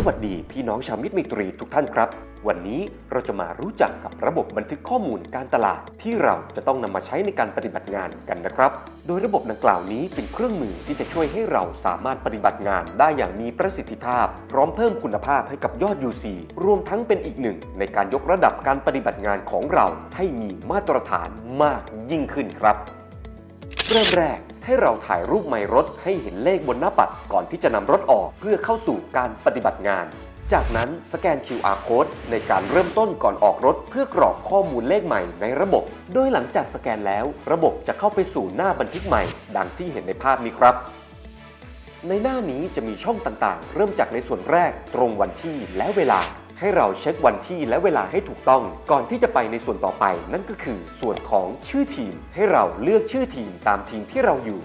สวัสดีพี่น้องชาวมิตรไมตรีทุกท่านครับ วันนี้เราจะมารู้จักกับระบบบันทึกข้อมูลการตลาดที่เราจะต้องนำมาใช้ในการปฏิบัติงานกันนะครับ โดยระบบดังกล่าวนี้เป็นเครื่องมือที่จะช่วยให้เราสามารถปฏิบัติงานได้อย่างมีประสิทธิภาพ พร้อมเพิ่มคุณภาพให้กับยอด UC รวมทั้งเป็นอีกหนึ่ง ในการยกระดับการปฏิบัติงานของเราให้มีมาตรฐานมากยิ่งขึ้นครับ เริ่มแรกให้เราถ่ายรูปไมล์รถให้เห็นเลขบนหน้าปัดก่อนที่จะนำรถออกเพื่อเข้าสู่การปฏิบัติงาน จากนั้นสแกน QR code ในการเริ่มต้นก่อนออกรถ เพื่อกรอกข้อมูลเลขใหม่ในระบบ โดยหลังจากสแกนแล้ว ระบบจะเข้าไปสู่หน้าบันทึกใหม่ ดังที่เห็นในภาพนี้ครับ ในหน้านี้จะมีช่องต่างๆ เริ่มจากในส่วนแรกตรงวันที่และเวลา ให้เราเช็ควันที่และเวลาให้ถูกต้อง ก่อนที่จะไปในส่วนต่อไป นั่นก็คือส่วนของชื่อทีม ให้เราเลือกชื่อทีมตามทีมที่เราอยู่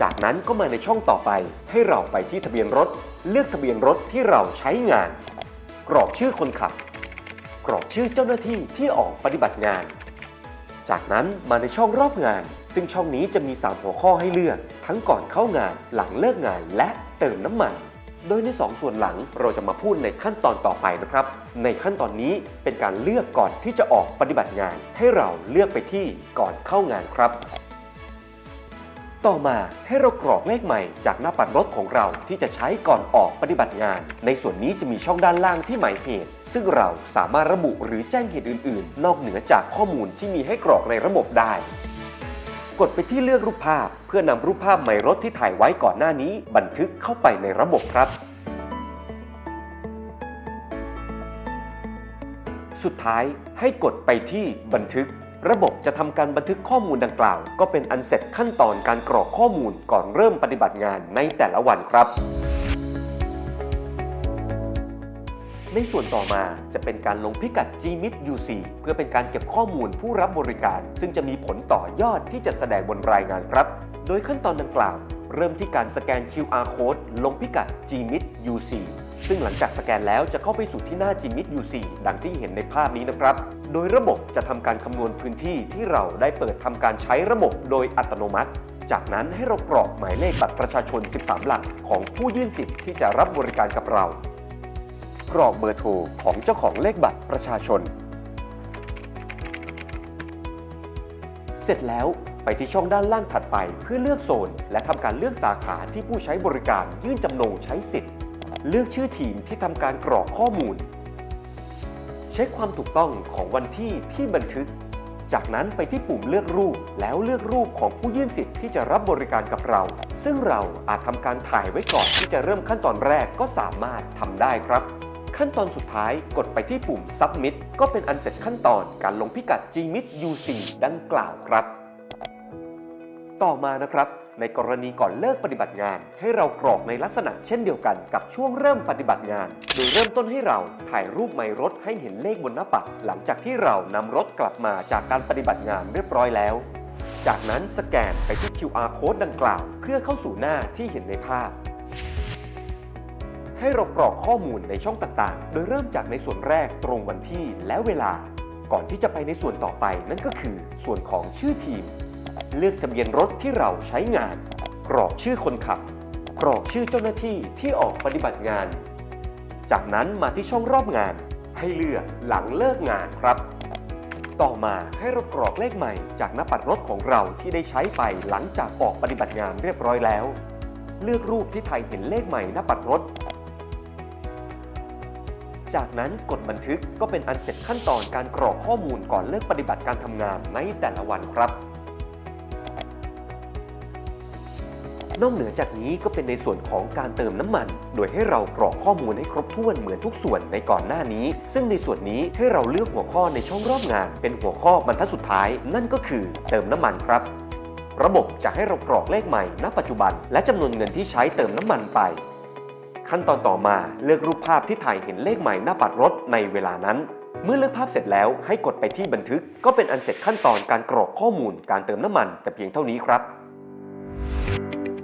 จากนั้นก็มาในช่องต่อไป ให้เราไปที่ทะเบียนรถ เลือกทะเบียนรถที่เราใช้งาน กรอกชื่อคนขับ กรอกชื่อเจ้าหน้าที่ที่ออกปฏิบัติงาน จากนั้นมาในช่องรอบงาน ซึ่งช่องนี้จะมี 3 หัวข้อให้เลือก ทั้งก่อนเข้างานหลังเลิกงานและเติมน้ำมัน โดยใน 2 ส่วนหลังเราจะมาพูดในขั้นตอนต่อไปนะครับ ในขั้นตอนนี้เป็นการเลือกก่อนที่จะออกปฏิบัติงาน ให้เราเลือกไปที่ก่อนเข้างานครับ ต่อมาให้เรากรอกเลขใหม่จากหน้าปัดรถของเราที่จะใช้ก่อนออกปฏิบัติงาน ในส่วนนี้จะมีช่องด้านล่างที่หมายเหตุ ซึ่งเราสามารถระบุหรือแจ้งเหตุอื่น ๆ นอกเหนือจากข้อมูลที่มีให้กรอกในระบบได้ กดไปที่เลือกรูปภาพ เพื่อนำรูปภาพใหม่รถที่ถ่ายไว้ก่อนหน้านี้ บันทึกเข้าไปในระบบครับ สุดท้ายให้กดไปที่บันทึก ระบบจะทำการบันทึกข้อมูลดังกล่าว ก็เป็นอันเสร็จขั้นตอนการกรอกข้อมูลก่อนเริ่มปฏิบัติงานในแต่ละวันครับ ในส่วนต่อมาจะเป็นการลงพิกัด Gmit UC เพื่อเป็นการเก็บข้อมูลผู้รับบริการ ซึ่งจะมีผลต่อยอดที่จะแสดงบนรายงานครับ โดยขั้นตอนดังกล่าว เริ่มที่การสแกน QR code ลงพิกัด Gmit UC ซึ่งหลังจากสแกนแล้วจะเข้าไปสู่ที่หน้า Gmit UC ดังที่เห็นในภาพนี้นะครับ โดยระบบจะทำการคำนวณพื้นที่ที่เราได้เปิดทำการใช้ระบบโดยอัตโนมัติ จากนั้นให้เรากรอกหมายเลขบัตรประชาชน 13 หลักของผู้ยื่นสิทธิ์ที่จะรับบริการกับเรา กรอกเบอร์โทรของเจ้าของเลขบัตรประชาชน เสร็จแล้วไปที่ช่องด้านล่างถัดไปเพื่อเลือกโซน และทำการเลือกสาขาที่ผู้ใช้บริการยื่นจำนงใช้สิทธิ์ เลือกชื่อทีมที่ทำการกรอกข้อมูล เช็คความถูกต้องของวันที่ที่บันทึก จากนั้นไปที่ปุ่มเลือกรูปแล้วเลือกรูปของผู้ยื่นสิทธิ์ที่จะรับบริการกับเรา ซึ่งเราอาจทำการถ่ายไว้ก่อนที่จะเริ่มขั้นตอนแรกก็สามารถทำได้ครับ ขั้นตอนสุดท้ายกดไปที่ปุ่ม Submit ก็เป็นอันเสร็จขั้นตอนการลงพิกัด Gmit UC ดังกล่าวครับ ต่อมานะครับ ในกรณีก่อนเลิกปฏิบัติงาน ให้เรากรอกในลักษณะเช่นเดียวกันกับช่วงเริ่มปฏิบัติงาน โดยเริ่มต้นให้เราถ่ายรูปไมล์รถให้เห็นเลขบนหน้าปัด หลังจากที่เรานำรถกลับมาจากการปฏิบัติงานเรียบร้อยแล้ว จากนั้นสแกนไปที่ QR code ดังกล่าว เพื่อเข้าสู่หน้าที่เห็นในภาพ ให้เรากรอกข้อมูลในช่องต่างๆ โดยเริ่มจากในส่วนแรกตรงวันที่และเวลา ก่อนที่จะไปในส่วนต่อไปนั่นก็คือ ส่วนของชื่อทีม เลือกทะเบียนรถที่เราใช้งาน กรอกชื่อคนขับ กรอกชื่อเจ้าหน้าที่ที่ออกปฏิบัติงาน จากนั้นมาที่ช่องรอบงาน ให้เลือกหลังเลิกงานครับ ต่อมาให้เรากรอกเลขใหม่จากหน้าปัดรถของเราที่ได้ใช้ไปหลังจากออกปฏิบัติงานเรียบร้อยแล้ว เลือกรูปที่ไทยเห็นเลขใหม่หน้าปัดรถ จากนั้นกดบันทึกก็เป็นอันเสร็จขั้นตอนการกรอกข้อมูลก่อนเลิกปฏิบัติการทำงานในแต่ละวันครับ นอกเหนือจากนี้ก็เป็นในส่วนของการเติมน้ำมัน โดยให้เรากรอกข้อมูลให้ครบถ้วนเหมือนทุกส่วนในก่อนหน้านี้ ซึ่งในส่วนนี้ให้เราเลือกหัวข้อในช่องรอบงาน เป็นหัวข้อบรรทัดสุดท้าย นั่นก็คือเติมน้ำมันครับระบบจะให้เรากรอกเลขใหม่ณปัจจุบัน และจำนวนเงินที่ใช้เติมน้ำมันไป ขั้นตอนต่อมาเลือกรูปภาพที่ถ่ายเห็นเลขใหม่หน้าปัดรถในเวลานั้น เมื่อเลือกภาพเสร็จแล้วให้กดไปที่บันทึก ก็เป็นอันเสร็จขั้นตอนการกรอกข้อมูลการเติมน้ำมัน แต่เพียงเท่านี้ครับ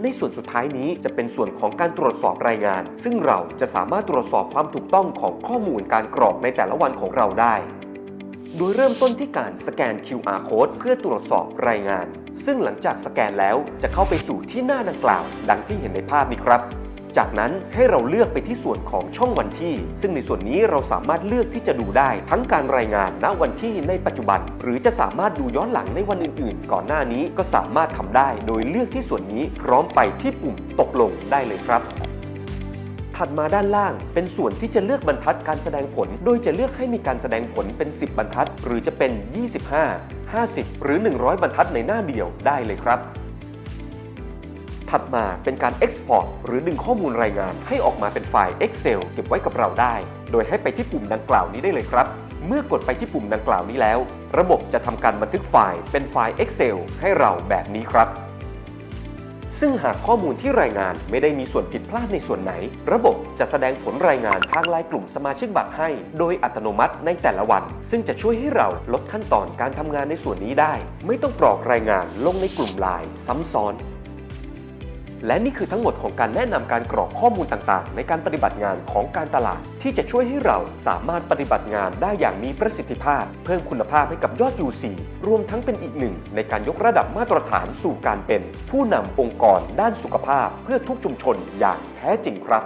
ในส่วนสุดท้ายนี้จะเป็นส่วนของการตรวจสอบรายงาน ซึ่งเราจะสามารถตรวจสอบความถูกต้องของข้อมูลการกรอกในแต่ละวันของเราได้ โดยเริ่มต้นที่การสแกน QR code เพื่อตรวจสอบรายงาน ซึ่งหลังจากสแกนแล้วจะเข้าไปสู่ที่หน้าดังกล่าว ดังที่เห็นในภาพนี้ครับ จากนั้นให้เราเลือกไปที่ส่วนของช่องวันที่ ซึ่งในส่วนนี้เราสามารถเลือกที่จะดูได้ ทั้งการรายงานณวันที่ในปัจจุบัน หรือจะสามารถดูย้อนหลังในวันอื่น ๆ ก่อนหน้านี้ก็สามารถทำได้ โดยเลือกที่ส่วนนี้พร้อมไปที่ปุ่มตกลงได้เลยครับถัดมาด้านล่างเป็นส่วนที่จะเลือกบรรทัดการแสดงผล โดยจะเลือกให้มีการแสดงผลเป็น 10 บรรทัด หรือจะเป็น 25 50 หรือ 100 บรรทัดในหน้าเดียวได้เลยครับ ถัดมาเป็นการ Export หรือดึงข้อมูลรายงานให้ออกมาเป็นไฟล์ Excel เก็บไว้กับเราได้ โดยให้ไปที่ปุ่มดังกล่าวนี้ได้เลยครับ เมื่อกดไปที่ปุ่มดังกล่าวนี้แล้ว ระบบจะทำการบันทึกไฟล์เป็นไฟล์ Excel ให้เราแบบนี้ครับ ซึ่งหากข้อมูลที่รายงานไม่ได้มีส่วนผิดพลาดในส่วนไหน ระบบจะแสดงผลรายงานทางไลน์กลุ่มสมาชิกบัตรให้ โดยอัตโนมัติในแต่ละวัน ซึ่งจะช่วยให้เราลดขั้นตอนการทำงานในส่วนนี้ได้ ไม่ต้องกรอกรายงานลงในกลุ่มไลน์ซ้ำซ้อน และนี่คือทั้งหมดของการแนะนำการกรอกข้อมูลต่างๆ ในการปฏิบัติงานของการตลาด ที่จะช่วยให้เราสามารถปฏิบัติงานได้อย่างมีประสิทธิภาพ เพิ่มคุณภาพให้กับยอด UC รวมทั้งเป็นอีกหนึ่ง ในการยกระดับมาตรฐานสู่การเป็น ผู้นำองค์กรด้านสุขภาพ เพื่อทุกชุมชนอย่างแท้จริงครับ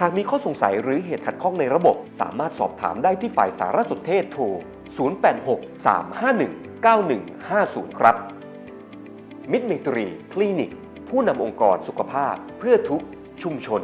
หากมีข้อสงสัยหรือเหตุขัดข้องในระบบ สามารถสอบถามได้ที่ฝ่ายสารสนเทศโทร 086-351-9150 ครับ มิตรเมตรี คลินิก ผู้นำองค์กรสุขภาพเพื่อทุกชุมชน